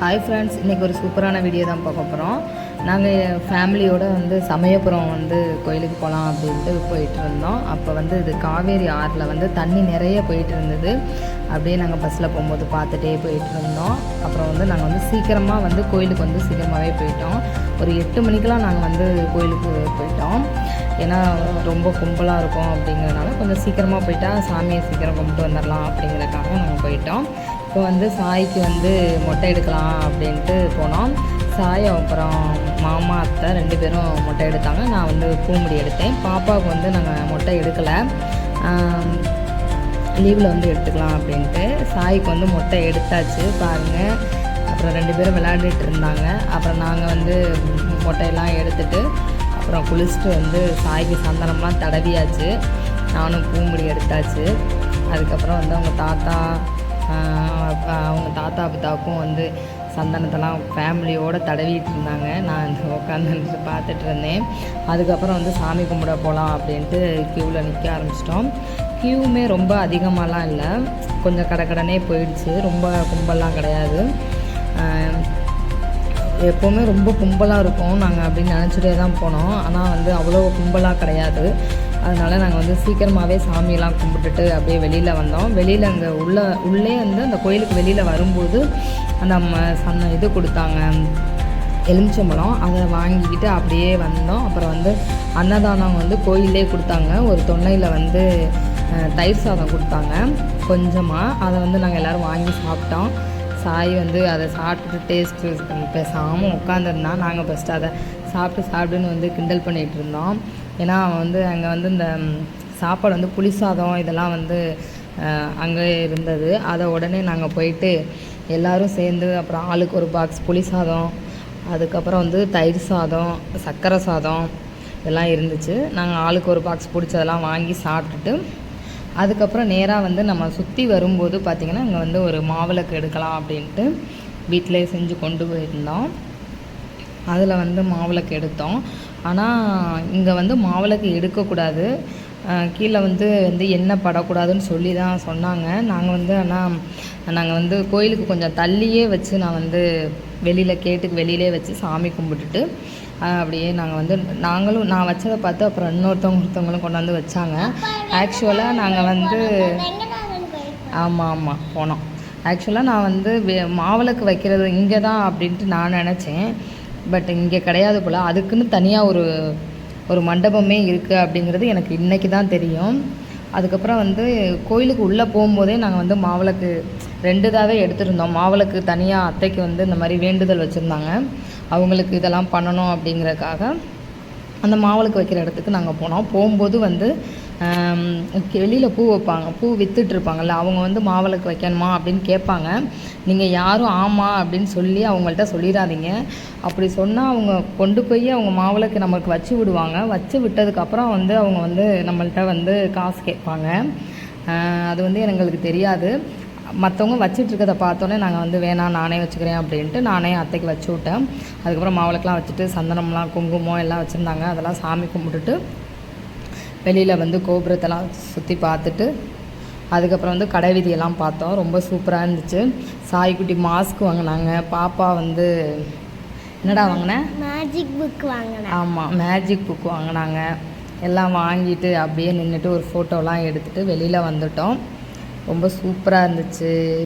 Hi friends இன்றைக்கி ஒரு சூப்பரான வீடியோ தான் பார்க்க போகிறோம் நாங்கள் ஃபேமிலியோடு வந்து சமயபுரம் வந்து கோயிலுக்கு போகலாம் அப்படின்ட்டு போயிட்டு இருந்தோம் அப்போ வந்து இது காவேரி ஆறில் வந்து தண்ணி நிறைய போயிட்டு இருந்தது அப்படியே நாங்கள் பஸ்ஸில் போகும்போது பார்த்துட்டே போயிட்டு இருந்தோம் அப்புறம் வந்து நாங்கள் வந்து சீக்கிரமாக வந்து கோயிலுக்கு வந்து சீக்கிரமாகவே போயிட்டோம். ஒரு எட்டு மணிக்கெலாம் நாங்கள் வந்து கோயிலுக்கு போயிட்டோம். ஏன்னா ரொம்ப கும்பலாக இருக்கும் அப்படிங்கிறதுனால கொஞ்சம் சீக்கிரமாக போயிட்டால் சாமியை சீக்கிரம் கும்பிட்டு வந்துடலாம் அப்படிங்கிறதுக்காக நாங்கள் போயிட்டோம். இப்போ வந்து சாய்க்கு வந்து மொட்டை எடுக்கலாம் அப்படின்ட்டு போனோம். சாய் அப்புறம் மாமா அத்தை ரெண்டு பேரும் மொட்டை எடுத்தாங்க. நான் வந்து பூமுடி எடுத்தேன். பாப்பாவுக்கு வந்து நாங்கள் மொட்டை எடுக்கலை. லீவில் வந்து எடுத்துக்கலாம் அப்படின்ட்டு சாய்க்கு வந்து மொட்டை எடுத்தாச்சு. பாருங்கள் அப்புறம் ரெண்டு பேரும் விளையாடிட்டு இருந்தாங்க. அப்புறம் நாங்கள் வந்து மொட்டையெல்லாம் எடுத்துட்டு அப்புறம் குளிச்சுட்டு வந்து சாய்க்கு சந்தனம்லாம் தடவியாச்சு. நானும் பூமுடி எடுத்தாச்சு. அதுக்கப்புறம் வந்து அவங்க தாத்தா அவங்க தாத்தா பித்தாவுக்கும் வந்து சந்தனத்தெல்லாம் ஃபேமிலியோடு தடவிட்டு இருந்தாங்க. நான் உட்காந்து உட்காந்துட்டு பார்த்துட்டு இருந்தேன். அதுக்கப்புறம் வந்து சாமி கும்பிட போகலாம் அப்படின்ட்டு க்யூவில் நிற்க ஆரம்பிச்சிட்டோம். க்யூவுமே ரொம்ப அதிகமாகலாம் இல்லை. கொஞ்சம் கடை போயிடுச்சு. ரொம்ப கும்பல்லாம் கிடையாது. எப்போவுமே ரொம்ப கும்பலாக இருக்கும். நாங்கள் அப்படின்னு நினச்சிட்டே தான் போனோம். ஆனால் வந்து அவ்வளோ கும்பலாக கிடையாது. அதனால் நாங்கள் வந்து சீக்கிரமாகவே சாமியெல்லாம் கும்பிட்டுட்டு அப்படியே வெளியில் வந்தோம். வெளியில் அங்கே உள்ள உள்ளே வந்து அந்த கோயிலுக்கு வெளியில் வரும்போது அந்த ம- சன்ன இது கொடுத்தாங்க. எலுமிச்சம்பழம். அதை வாங்கிக்கிட்டு அப்படியே வந்தோம். அப்புறம் வந்து அன்னதானம் வந்து கோயிலே கொடுத்தாங்க. ஒரு தொன்னையில் வந்து தயிர் சாதம் கொடுத்தாங்க. கொஞ்சமாக அதை வந்து நாங்கள் எல்லோரும் வாங்கி சாப்பிட்டோம். சாய் வந்து அதை சாப்பிட்டுட்டு டேஸ்ட்டு பேசாமல் உட்காந்துருந்தான் நாங்கள் ஃபஸ்ட்டு அதை சாப்பிட்டு சாப்பிட்டுன்னு வந்து கிண்டல் பண்ணிகிட்டு இருந்தோம். ஏன்னா அவன் வந்து அங்கே வந்து இந்த சாப்பாடு வந்து புளி சாதம் இதெல்லாம் வந்து அங்கே இருந்தது. அதை உடனே நாங்கள் போயிட்டு எல்லாரும் சேர்ந்து அப்புறம் ஆளுக்கு ஒரு பாக்ஸ் புளி சாதம் அதுக்கப்புறம் வந்து தயிர் சாதம் சர்க்கரை சாதம் இதெல்லாம் இருந்துச்சு. நாங்கள் ஆளுக்கு ஒரு பாக்ஸ் பிடிச்சதெல்லாம் வாங்கி சாப்பிட்டுட்டு அதுக்கப்புறம் நேராக வந்து நம்ம சுற்றி வரும்போது பார்த்திங்கன்னா இங்கே வந்து ஒரு மாவிளக்கு எடுக்கலாம் அப்படின்ட்டு வீட்டிலே செஞ்சு கொண்டு போயிருந்தோம். அதில் வந்து மாவிளக்கு எடுத்தோம். ஆனால் இங்கே வந்து மாவிளக்கு எடுக்கக்கூடாது. கீழே வந்து வந்து எண்ணெய் படக்கூடாதுன்னு சொல்லி தான் சொன்னாங்க. நாங்கள் வந்து ஆனால் நாங்கள் வந்து கோயிலுக்கு கொஞ்சம் தள்ளியே வச்சு நான் வந்து வெளியில் கேட்டுக்கு வெளியிலே வச்சு சாமி கும்பிட்டுட்டு அப்படியே நாங்கள் வந்து நாங்களும் நான் வச்சதை பார்த்து அப்புறம் இன்னொருத்தவங்க ஒருத்தவங்களும் கொண்டாந்து வச்சாங்க. ஆக்சுவலாக நாங்கள் வந்து ஆமாம் ஆமாம் போனோம். ஆக்சுவலாக நான் வந்து மாவிளக்கு வைக்கிறது இங்கே தான் அப்படின்ட்டு நான் நினச்சேன். பட் இங்கே கிடையாது போல். அதுக்குன்னு தனியாக ஒரு ஒரு மண்டபமே இருக்குது அப்படிங்கிறது எனக்கு இன்றைக்கி தான் தெரியும். அதுக்கப்புறம் வந்து கோயிலுக்கு உள்ளே போகும்போதே நாங்கள் வந்து மாவிளக்கு ரெண்டு இதாகவே எடுத்துருந்தோம். மாவிளக்கு தனியாக அத்தைக்கு வந்து இந்த மாதிரி வேண்டுதல் வச்சுருந்தாங்க. அவங்களுக்கு இதெல்லாம் பண்ணணும் அப்படிங்கிறதுக்காக. அந்த மாவிளக்கு வைக்கிற இடத்துக்கு நாங்கள் போனோம். போகும்போது வந்து வெளியில் பூ வைப்பாங்க. பூ விற்றுட்ருப்பாங்கல்ல அவங்க வந்து மாவிளக்கு வைக்கணுமா அப்படின்னு கேட்பாங்க. நீங்கள் யாரும் ஆமாம் அப்படின்னு சொல்லி அவங்கள்ட்ட சொல்லிடாதீங்க. அப்படி சொன்னால் அவங்க கொண்டு போய் அவங்க மாவிளக்கு நமக்கு வச்சு விடுவாங்க. வச்சு விட்டதுக்கப்புறம் வந்து அவங்க வந்து நம்மள்கிட்ட வந்து காசு கேட்பாங்க. அது வந்து எங்களுக்கு தெரியாது. மற்றவங்க வச்சிட்டு இருக்கதை பார்த்தோன்னே நாங்கள் வந்து வேணாம் நானே வச்சுக்கிறேன் அப்படின்ட்டு நானே அத்தைக்கு வச்சு விட்டேன். அதுக்கப்புறம் மாவிளக்கெலாம் வச்சுட்டு சந்தனம்லாம் குங்குமம் எல்லாம் வச்சுருந்தாங்க. அதெல்லாம் சாமி கும்பிட்டுட்டு வெளியில் வந்து கோபுரத்தெல்லாம் சுற்றி பார்த்துட்டு அதுக்கப்புறம் வந்து கடை வீதியெல்லாம் பார்த்தோம். ரொம்ப சூப்பராக இருந்துச்சு. சாய்க்குட்டி மாஸ்க் வாங்கினாங்க. பாப்பா வந்து என்னடா வாங்கினேன் மேஜிக் புக் வாங்கினேன் ஆமாம் மேஜிக் புக் வாங்கினாங்க. எல்லாம் வாங்கிட்டு அப்படியே நின்றுட்டு ஒரு ஃபோட்டோலாம் எடுத்துகிட்டு வெளியில் வந்துட்டோம். ரொம்ப சூப்பராக இருந்துச்சு.